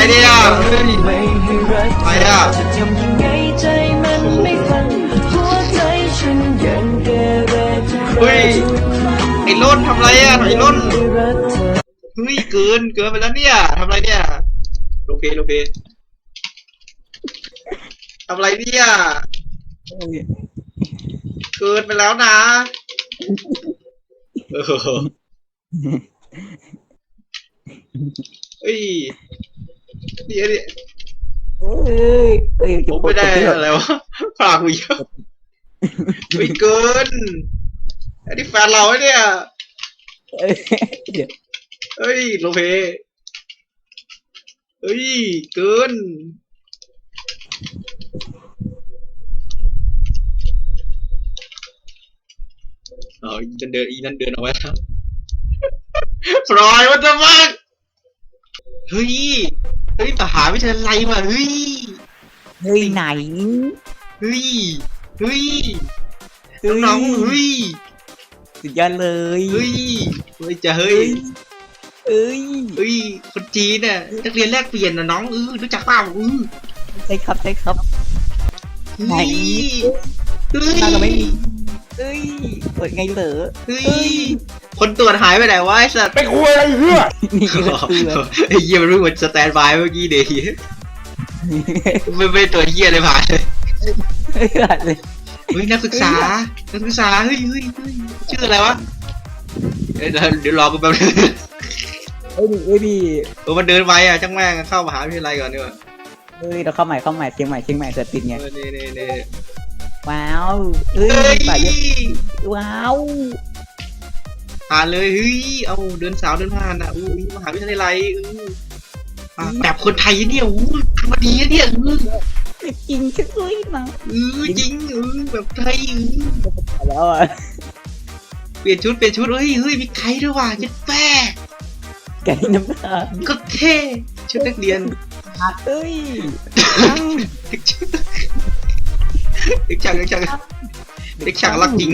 ไรเนี่ยไม่ให้รักอะไรอะไงใจมันไม่ฟังหัวใจฉันยังเฮ้ยไอ้ล้นทำอะไรอะไอ้ล้นเฮ้ยเกินเกินไปแล้วเนี่ยทำไรเนี่ยโลเพโลเพทำไรเนี่ยเกินไปแล้วนะเออเฮ้ย เดี๋ยวดิเอ้ยเอ้ยผมไม่ได้อะไรวะฝากกูเยอะไม่เกินอันนี้แฟนเราเนี่ยเอ้ยเดี๋ยวเฮ้ยโลเพเฮ้ยเกินเอาอีนั่นเดินอีนั่นเดินเอาไว้ครับปล่อยมันจะมากเฮ้ยเฮ้ยมหาวิทยาลัยว่ะเฮ้ย เฮ้ยไหนเฮ้ยเฮ้ย เฮ้ย น้องๆเฮ้ย สุดยอดเลยเฮ้ยเฮ้ยจะเฮ้ย เอ้ยเฮ้ย คนจีนน่ะนักเรียนแลกเปลี่ยนน่ะน้องเออรู้จักเปล่าเออใช่ครับใช่ครับ ไหน เฮ้ยหน้าเราไม่มี เอ้ยเปิดไงเหรอเฮ้ยคนตรวจหายไปไหนวะไอ้สัตว์ไปคุยอะไรเพื่อนี่คือเตือนไอ้เหี้ยมันเพิ่งมาสแตนบายเมื่อกี้เดี๋ยวไม่ไม่ตรวจเหี้ยเลยผ่านเลยเฮ้ยอะไรเฮ้ยนักศึกษา นักศึกษา เฮ้ยเฮ้ยเฮ้ยชื่ออะไรวะเอ้ยเดี๋ยวเดี๋ยวรอกูแป๊บนึงเฮ้ยเฮ้ยพี่เออมันเดินไวอะจังแม่งเข้ามหาวิทยาลัยก่อนดีกว่าเฮ้ยเราเข้าใหม่เข้าใหม่เชียงใหม่เชียงใหม่เกิดติดไงเออนี่นี่นี่ ว้าวเอ้เฮ้ยยป่าเยอะว้าวผ่านเลยเฮ้ยเอาเดินสาวเดินผ่านอะอู้ยมหาวิทยาลัยอู้อะแบบคนไทยเนี่ยอู้ทำมาดีนะเนี่ยเออจริงจังเลยนะเออจริงเออแบบไทยเออแล้วอะเปลี่ยนชุดเปลี่ยนชุดเฮ้ยเฮ้ยมีไกด์ด้วยว่ะเจ็ดแป้ไก่น้ำตาลก็เท่ชุดนักเรียนเอ้ย เด็กช่างเด็กช่างเด็กช่างเด็กช่างรักจริง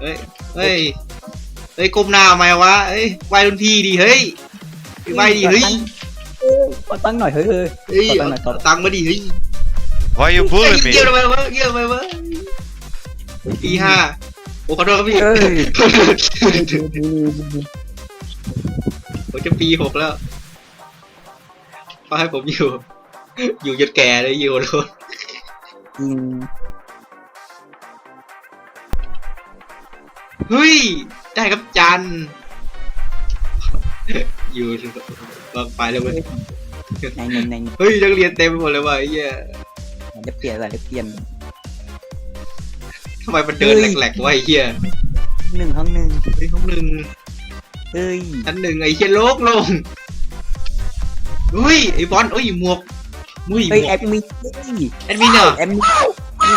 เฮ้ยเฮ้ยเฮ้ยก้มหน้าทำไมวะเฮ้ยไหวรุ่นพี่ดิเฮ้ยไหวดิเฮ้ยขอตั้งหน่อยเฮ้ยเฮ้ยเฮ้ยขอตั้งหน่อยขอเอาตังค์มาดิเฮ้ย Why you เฮ้ย bullying me เกี่ยวทำไมวะเกี่ยวทำไมวะปีห้าโอ้ขอโทษครับพี่เอ้ย ผมจะปีหกแล้ว เขาให้ผมอยู่ อยู่จนแก่เลยอยู่โลดอืมเฮ้ย ได้ครับจัน อยู่ลองไปเลยเว้ยในเงินในเงินเฮ้ยนักเรียนเต็มไปหมดเลยว่ะไอ้เหี้ยจะเปลี่ยนอะไรจะเปลี่ยนทำไมมันเดินเฮ้ยแหลกๆวะไอ้เหี้ยหนึ่งห้องหนึ่งเฮ้ยห้องหนึ่งเอ้ยชั้นหนึ่งไอ้เหี้ยโลกลง เฮ้ยไอ้บอลเอ้ยหมวกมุ้ยหมเฮ้ยวกแอดมินแอดมินเหรอแอดมิน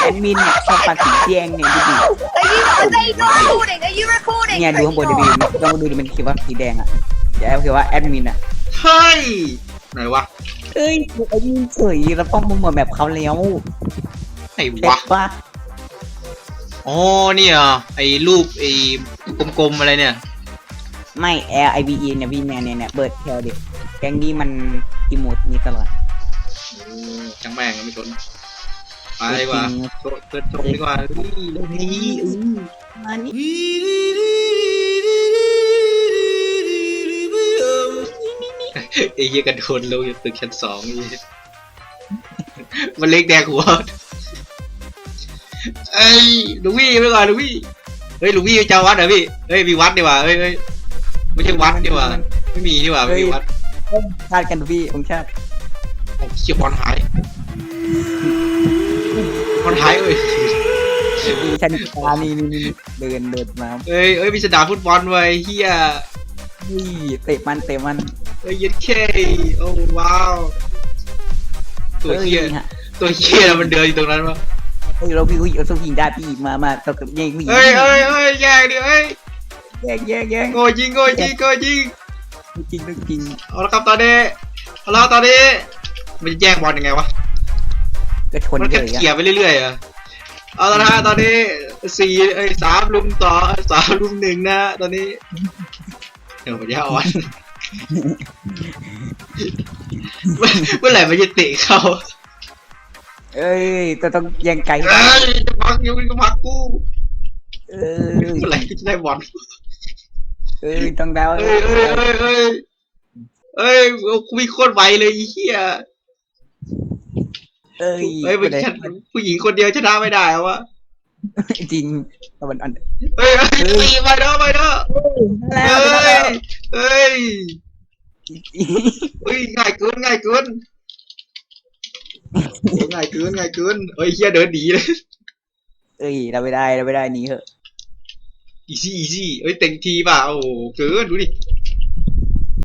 แอดมินเนี่ยชอบปากสีแดงเนี่ยดูดิ Are you, are you recording? Are you recording? เนี่ยดูข้างบนดิพี่ลองดูดิมันเขียนว่าสีแดงอะเดี๋ยวเขียนว่าแอดมินอะเฮ้ยไหนวะเอ้ยแอดมินเฉยแล้วป้องมึงเหมือนแบบเขาแล้วไหนเด็วะกว่าอ๋อเนี่ยไอ้รูปไอ้กลมๆอะไรเนี่ย ไม่ L I V E เนี่ยพี่เนี่ยเนี่ยเนี่ยเปิดแถวดิ แกงนี้มันอีโมดนี้ตลอดจังแม่งไม่สนไปดีกว่าจริงโชว์เปิดชมดีกว่าเฮ้ยเรื่องนี้อื้ออันนี้ไอ้เหี้ยกระโดดลงจากตึกชั้นสองไอ้เหี้ยมันเล็กแดงหัวเอ้ยลูกวี่ไปก่อนลูกวี่เฮ้ยลูกวี่จะวัดเหรอพี่เฮ้ยมีวัดดีกว่าเฮ้ยเฮ้ยไม่ใช่วัดดีกว่าไม่มีดีกว่าไม่มีวัด ชาติกันดูพี่องค์ชาติโอ้เชี่ยบอลหายบอลหายเอ้ยมีชาติตานี่นี่นี่เดินเดินมาเอ้ยเอ้ยมีสนามฟุตบอลไว้เฮียเฮ้ยเตะมันเตะมันเอ้ยยัดเคโอ้ว้าวตัวเฮ้ยเฮียฮะตัวเฮียมันเดินอยู่ตรงนั้นวะเฮ้ยเราพี่อุ้ยเอาสู้ยิงได้พี่มามาเรากับแย่งผู้หญิงเฮ้ยเฮ้ยเฮ้ยแย่งดิเฮ้ยแย่งแย่งแย่งโง่จริงโง่จริงโง่จริง จริงจริงเอาละครับตอนนี้เอาละตอนนี้มันจะแย่งบอลยังไงวะก็ชนมันเลแค่ยอะเขี่ยไปเรื่อยๆอะเอาละนะฮะตอนนี้สี่เอ้ยสามลุมต่อสามลุมหนึ่งนะฮะตอนนี้อปัญญาอ่อนเมื่อเมื่อไหร่มันจะเตะเข้าเอ้ยจะต้องแย่งไกลเอ้ยจะพักอยังก็พักกูเอ้ยเมื่อไหร่จะได้บอล เอ้ยต้องได้เอ้ยเอ้ยเอ้ยเอ้ยเอ้ยกูมีโคตรไวเลยไอ้เหี้ยเอ้ยเอ้ยมันฉันผู้หญิงคนเดียวชนะไม่ได้เหรอวะจริงตะวันอ่อนเอ้ยเอ้ยตีไปเด้อไปเด้อแล้เอ้วยเอ้ยเอ้ยง่ายเกินง่ายเกินโอ้ง่ายเกินง่ายเกินเอ้ยเฮียเดินหนีเลยเอ้ยเราไม่ได้เราไม่ได้หนีเหอะ อีซี่อีซี่เอ้ยเต็งทีป่ะโอ้โหเกินดูดิ